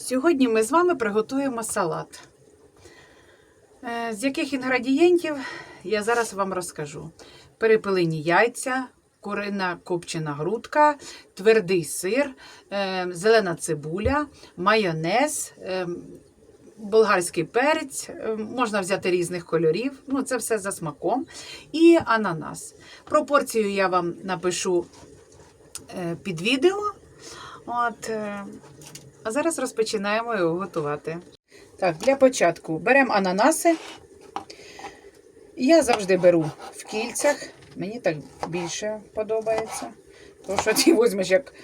Сьогодні ми з вами приготуємо салат. Е, З яких інгредієнтів я зараз вам розкажу: перепелині яйця, курина копчена грудка, твердий сир, е, зелена цибуля, майонез, е, болгарський перець, можна взяти різних кольорів, ну це все за смаком, і ананас. Пропорцію я вам напишу під відео. От, е, а зараз розпочинаємо його готувати. Так, для початку беремо ананаси. Я завжди беру в кільцях. Мені так більше подобається. Тому що ти візьмеш, як,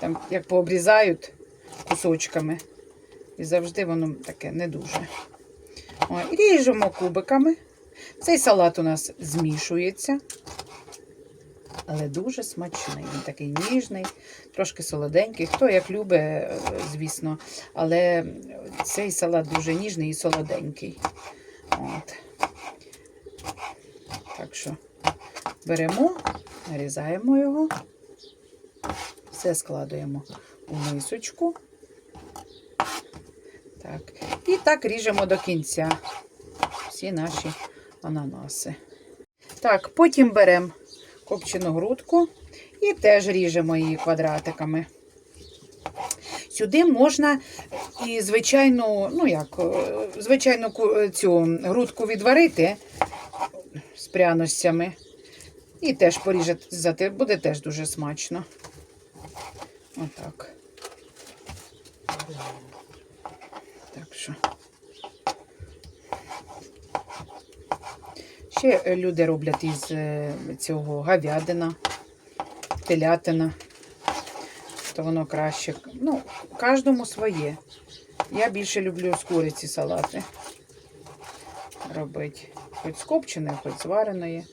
там, як пообрізають кусочками. І завжди воно таке не дуже. О, ріжемо кубиками. Цей салат у нас змішується. Але дуже смачний. Він такий ніжний, трошки солоденький. Хто як любить, е, звісно. Але цей салат дуже ніжний і солоденький. От. Так що беремо, нарізаємо його, все складуємо у мисочку. Так. І так ріжемо до кінця всі наші ананаси. Так, потім беремо копчену грудку і теж ріжемо її квадратиками. Сюди можна і звичайну, ну як, е, звичайну е, цю грудку відварити з пряностями. І теж порізати, буде теж дуже смачно. Отак. Так що. Ще е, люди роблять із е, цього говядина, телятина. То воно краще. Ну, кожному своє. Я більше люблю з куриці салати робити. Хоч з хоч з вареної.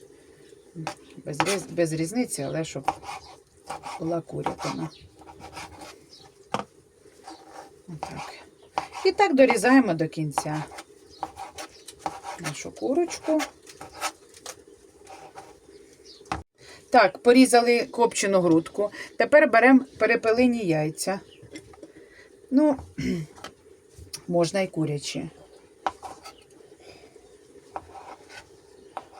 Без, різ- без різниці, але щоб була курятина. Отак. І так дорізаємо до кінця нашу курочку. Так, порізали копчену грудку. Тепер беремо перепелині яйця. Ну, можна і курячі.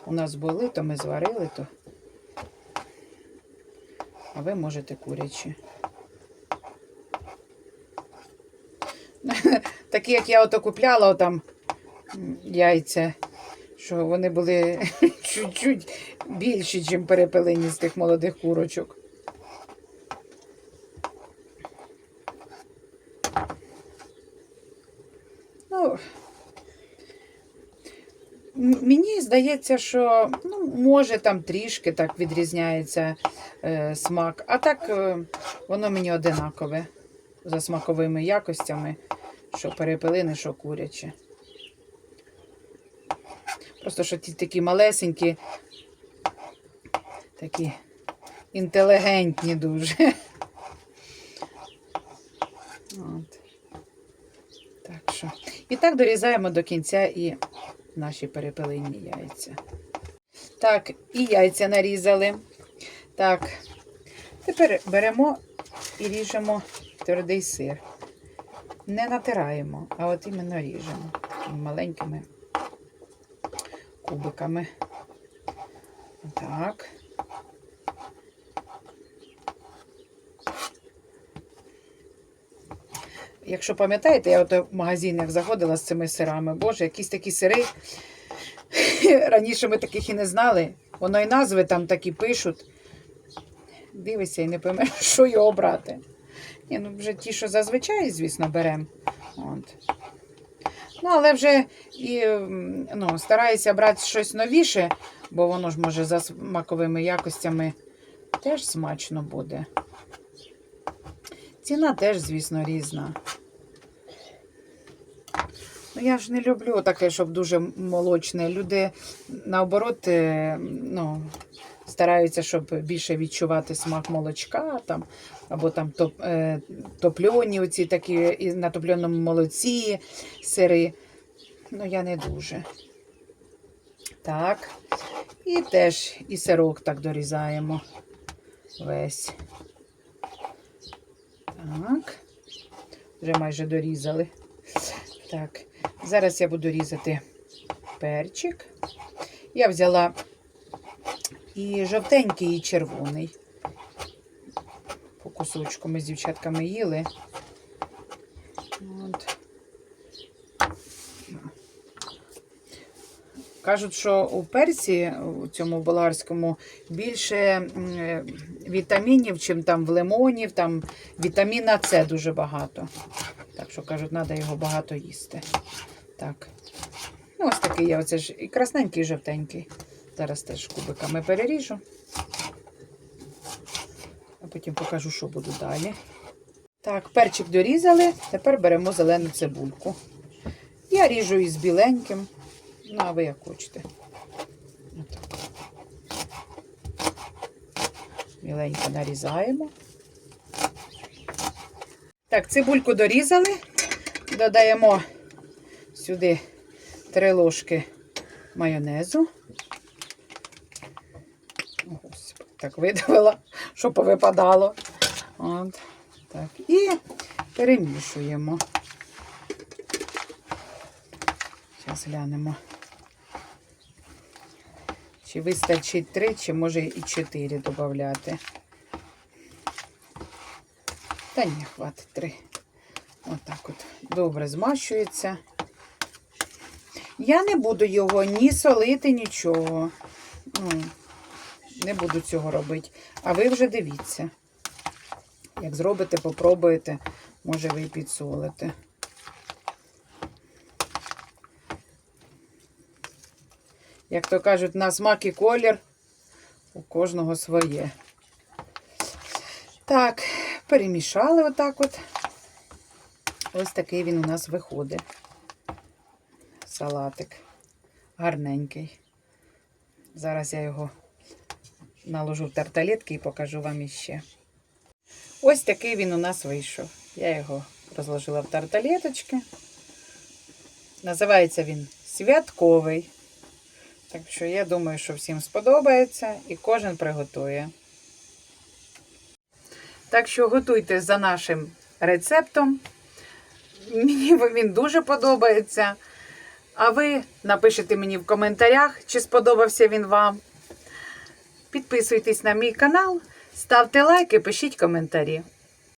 У нас були, то ми зварили, то. А ви можете курячі. Такі, як я ото купляла, там яйця, що вони були чуть-чуть більші, ніж перепелині з тих молодих курочок. Ну, мені здається, що ну, може там трішки так відрізняється е, смак, а так е, воно мені одинакове за смаковими якостями, що перепелини, що курячі. Просто що ті такі малесенькі, такі інтелігентні дуже. От. Так що. І так дорізаємо до кінця і наші перепелині яйця. Так, і яйця нарізали. Так, тепер беремо і ріжемо твердий сир. Не натираємо, а от іменно ріжемо маленькими кубиками. Так. Якщо пам'ятаєте, я от в магазинах заходила з цими сирами. Боже, якісь такі сири. Раніше ми таких і не знали. Воно і назви там такі пишуть. Дивися і не поймеш, що його брати. Ні, ну вже ті, що зазвичай, звісно, беремо. Ну, але вже і ну, стараюся брати щось новіше, бо воно ж може за смаковими якостями теж смачно буде. Ціна теж, звісно, різна. Я ж не люблю таке, щоб дуже молочне. Люди, наоборот, е, ну, стараються, щоб більше відчувати смак молочка, там, або там топ, е, топльоні, оці такі і на топльоному молоці сири. Ну, я не дуже. Так. І теж і сирок так дорізаємо весь. Так. Вже майже дорізали. Так, зараз я буду різати перчик. Я взяла і жовтенький, і червоний. По кусочку ми з дівчатками їли. От. Кажуть, що у перці, у цьому болгарському, більше е, вітамінів, чим там в лимонів, там вітаміна С дуже багато. Так що кажуть, треба його багато їсти. Так. Ну, ось такий я оце ж і красненький, і жовтенький. Зараз теж кубиками переріжу. А потім покажу, що буду далі. Так, перчик дорізали. Тепер беремо зелену цибульку. Я ріжу із біленьким. Ну, а ви як хочете. Отак. Міленько нарізаємо. Так, цибульку дорізали. Додаємо сюди три ложки майонезу. О, Господи, так видавила, що повипадало. От, так. І перемішуємо. Зараз глянемо. Чи вистачить три, чи може і чотири додати. Та ні, хватить три. Отак от. Добре змащується. Я не буду його ні солити, нічого. Ну, не буду цього робити. А ви вже дивіться. Як зробите, попробуєте, може ви і підсолите. Як то кажуть, на смак і колір у кожного своє. Так, перемішали отак от. Ось такий він у нас виходить. Салатик. Гарненький. Зараз я його наложу в тарталетки і покажу вам іще. Ось такий він у нас вийшов. Я його розложила в тарталеточки. Називається він святковий. Так що я думаю, що всім сподобається і кожен приготує. Так що готуйте за нашим рецептом. Мені він дуже подобається. А ви напишіть мені в коментарях, чи сподобався він вам. Підписуйтесь на мій канал, ставте лайки, пишіть коментарі.